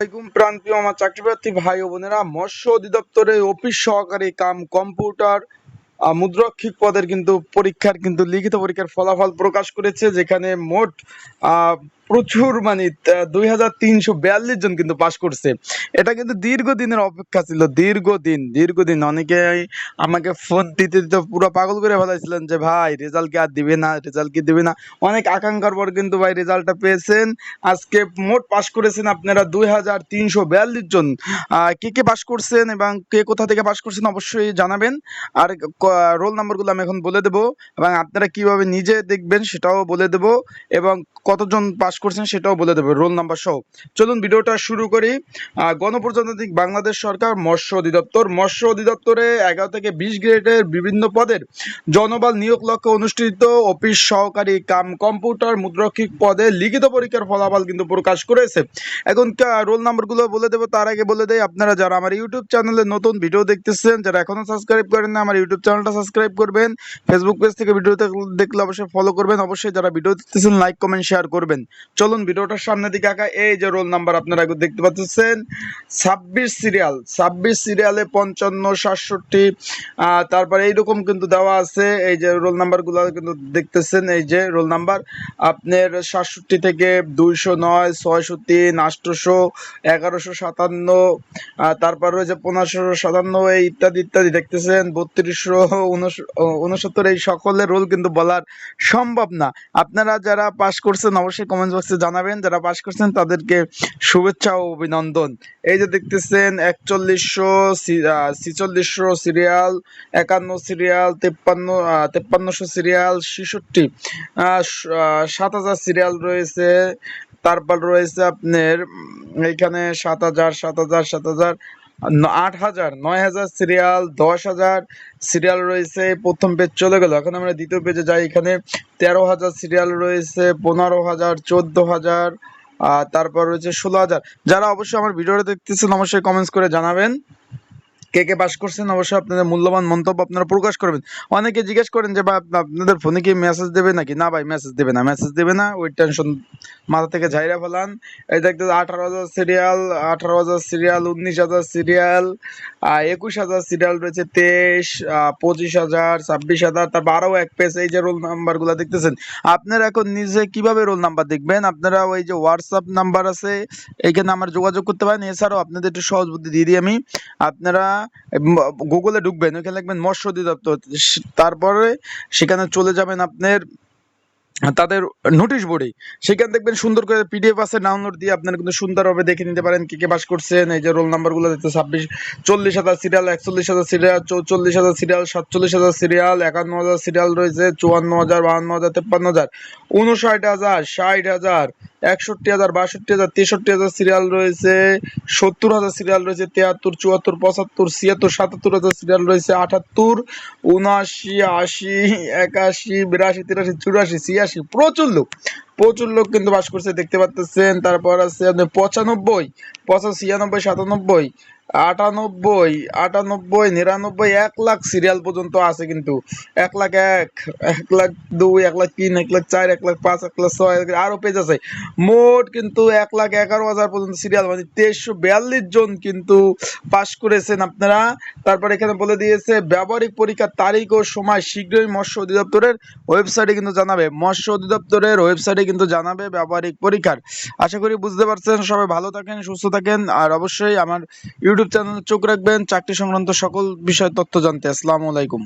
আলাইকুম প্রান্তীয় আমার চাকরিপ্রার্থী ভাই ও বোনেরা মৎস্য অধিদপ্তরে অফিস সহকারী কাম কম্পিউটার মুদ্রক্ষিক পদের কিন্তু পরীক্ষার কিন্তু লিখিত পরীক্ষার ফলাফল প্রকাশ করেছে যেখানে মোট আহ, প্রচুর মানে দুই হাজার তিনশো বিয়াল্লিশ জন কিন্তু পাশ করছে। এটা কিন্তু দীর্ঘদিনের অপেক্ষা ছিল, দীর্ঘদিন দীর্ঘদিন। অনেকেই আমাকে ফোন দিতে দিতে পুরো পাগল করে ফেলাইছিলেন যে, ভাই রেজাল্ট কি আর দিবে না রেজাল্ট কি দিবে না? অনেক আকাঙ্ক্ষার পর কিন্তু ভাই রেজাল্টটা পেয়েছেন। আজকে মোট পাশ করেছেন আপনারা দুই হাজার তিনশো বিয়াল্লিশ জন। কে কে পাশ করছেন এবং কে কোথা থেকে পাশ করছেন অবশ্যই জানাবেন। আর রোল নাম্বারগুলো আমি এখন বলে দেবো এবং আপনারা কীভাবে নিজে দেখবেন সেটাও বলে দেবো। এবং কতজন পাশ করছেন, সেটাও বলে দেবে রোল নাম্বার সহ। চলুন ভিডিওটা শুরু করি। গণপ্রজাতান্ত্রিক বাংলাদেশ সরকার মৎস্য অধিদপ্তর। মৎস্য অধিদপ্তরে এগারো থেকে বিশ গ্রেডের বিভিন্ন পদের জনবল নিয়োগ লক্ষ্যে অনুষ্ঠিত অফিস সহকারী কাম কম্পিউটার মুদ্রক্ষিক পদে লিখিত পরীক্ষার ফলাফল কিন্তু প্রকাশ করেছে। এখন রোল নাম্বারগুলো বলে দেবো, তার আগে বলে দেয় আপনারা যারা আমার ইউটিউব চ্যানেলে নতুন ভিডিও দেখতেছেন, যারা এখনও সাবস্ক্রাইব করেন না, আমার ইউটিউব চ্যানেলটা সাবস্ক্রাইব করবেন। ফেসবুক পেজ থেকে ভিডিও দেখলে অবশ্যই ফলো করবেন। অবশ্যই যারা ভিডিও দেখতেছেন লাইক কমেন্ট শেয়ার করবেন। চলুন ভিডিওটার সামনের দিকে আঁকা এই যে রোল নাম্বার আপনারা দেখতে পাচ্ছেন। ছাব্বিশ সিরিয়াল, ছাব্বিশ সিরিয়ালে পঞ্চান্ন, সাতষট্টি তারপরে এইরকম কিন্তু দেওয়া আছে। এই যে রোল নাম্বারগুলো কিন্তু দেখতেছেন, এই যে রোল নাম্বার। আপনার সাতষট্টি থেকে দুইশো নয়, ছয়শো তিন আটশোশো এগারোশো সাতান্ন তারপর রয়েছে পনেরোশো সাতান্ন, এই ইত্যাদি ইত্যাদি দেখতেছেন। বত্রিশশো উনসত্তর, এই সকলের রোল কিন্তু বলার সম্ভব না। আপনারা যারা পাশ করছেন, অবশ্যই কমেন্ট বক্সে জানাবেন, যারা পাশ করছেন তাদেরকে শুভেচ্ছা ও অভিনন্দন। এই যে দেখতেছেন, একচল্লিশশো ছিচল্লিশশো সিরিয়াল, একান্ন সিরিয়াল, তেপ্পান্ন তেপ্পান্নশো সিরিয়াল, ছেষট্টি সাত হাজার সিরিয়াল রয়েছে। তারপর রয়েছে আপনার এইখানে সাত হাজার সাত হাজার সাত হাজার আট হাজার, নয় হাজার সিরিয়াল দশ হাজার সিরিয়াল রয়েছে, প্রথম পেজ চলে গেল। এখন আমরা দ্বিতীয় পেজে যাই। এখানে তেরো হাজার সিরিয়াল রয়েছে, পনেরো হাজার, চোদ্দ হাজার, আর তারপর রয়েছে ষোলো হাজার। যারা অবশ্যই আমার ভিডিওটা দেখতেছেন, অবশ্যই কমেন্টস করে জানাবেন। কে কে পাস করছেন, অবশ্যই আপনাদের মূল্যবান মন্তব্য আপনারা প্রকাশ করবেন। অনেকে জিজ্ঞেস করেন যে আপ- আপনাদের ফোনে কি মেসেজ দেবে নাকি? না ভাই মেসেজ দেবে না মেসেজ দেবে না, ওই টেনশন মাথা থেকে ঝাইরা ফেলান। এই দেখতে আঠারো হাজার সিরিয়াল আঠারো হাজার সিরিয়াল উনিশ হাজার সিরিয়াল একুশ হাজার সিরিয়াল রয়েছে, তেইশ পঁচিশ হাজার, ছাব্বিশ হাজার, তারপর আরও এক পেজ এই যে রোল নাম্বারগুলো দেখতেছেন, আপনারা এখন নিজে কীভাবে রোল নাম্বার দেখবেন? আপনারা ওই যে হোয়াটসঅ্যাপ নাম্বার আছে, এইখানে আমার যোগাযোগ করতে পারেন। এছাড়াও আপনাদের একটু সহজ বুদ্ধি দিয়ে দিই আমি। আপনারা গুগলে ঢুকবেন ওইখানে লিখবেন মৎস্য অধিদপ্তর। তারপরে সেখানে চলে যাবেন আপনার, তাদের নোটিশ বোর্ডে। সেখানে দেখবেন সুন্দর করে পিডিএফ আছে ডাউনলোড দিয়ে আপনারা কিন্তু সুন্দরভাবে দেখে নিতে পারেন কে কে পাস করছেন। এই যে রোল নাম্বারগুলো দেখতে ছাব্বিশ, চল্লিশ হাজার সিরিয়াল একচল্লিশ হাজার সিরিয়াল চৌচল্লিশ হাজার সিরিয়াল সাতচল্লিশ হাজার সিরিয়াল একান্ন হাজার সিরিয়াল রয়েছে, চুয়ান্ন হাজার, বাহান্ন হাজার, তেপ্পান্ন হাজার, উনষাট হাজার, ষাট হাজার একষট্টি হাজার, বাষট্টি হাজার, তেষট্টি হাজার সিরিয়াল রয়েছে, সত্তর হাজার সিরিয়াল রয়েছে, তিয়াত্তর, চুয়াত্তর, পঁচাত্তর, ছিয়াত্তর, সাতাত্তর হাজার সিরিয়াল রয়েছে, আটাত্তর, উনআশি, আশি, একাশি, বিরাশি, তিরাশি, চুরাশি, ছিয়াশি, প্রচুর লোক। প্রচুর লোক কিন্তু বাস করছে, দেখতে পাচ্ছেন তারপর আছে আপনার পঁচানব্বই, পঁচাশি, ছিয়ানব্বই, সাতানব্বই আটানব্বই আটানব্বই, নিরানব্বই, এক লাখ সিরিয়াল পর্যন্ত আছে কিন্তু। এক লাখ এক এক লাখ দুই, এক লাখ তিন, এক লাখ চার, এক লাখ পাঁচ, এক লাখ ছয় আরও পেজ আছে। মোট কিন্তু এক লাখ এগারো হাজার পর্যন্ত সিরিয়াল মানে তেইশশো বিয়াল্লিশ জন কিন্তু পাশ করেছেন আপনারা। তারপর এখানে বলে দিয়েছে, ব্যবহারিক পরীক্ষার তারিখ ও সময় শীঘ্রই মৎস্য অধিদপ্তরের ওয়েবসাইটে কিন্তু জানাবে। মৎস্য অধিদপ্তরের ওয়েবসাইটে কিন্তু জানাবে ব্যবহারিক পরীক্ষার। আশা করি বুঝতে পারছেন, সবাই ভালো থাকেন, সুস্থ থাকেন, আর অবশ্যই আমার ইউটিউব চ্যানেলে চোখ রাখবেন। চাকরি সংক্রান্ত সকল বিষয় তথ্য জানতে। আসসালামু আলাইকুম।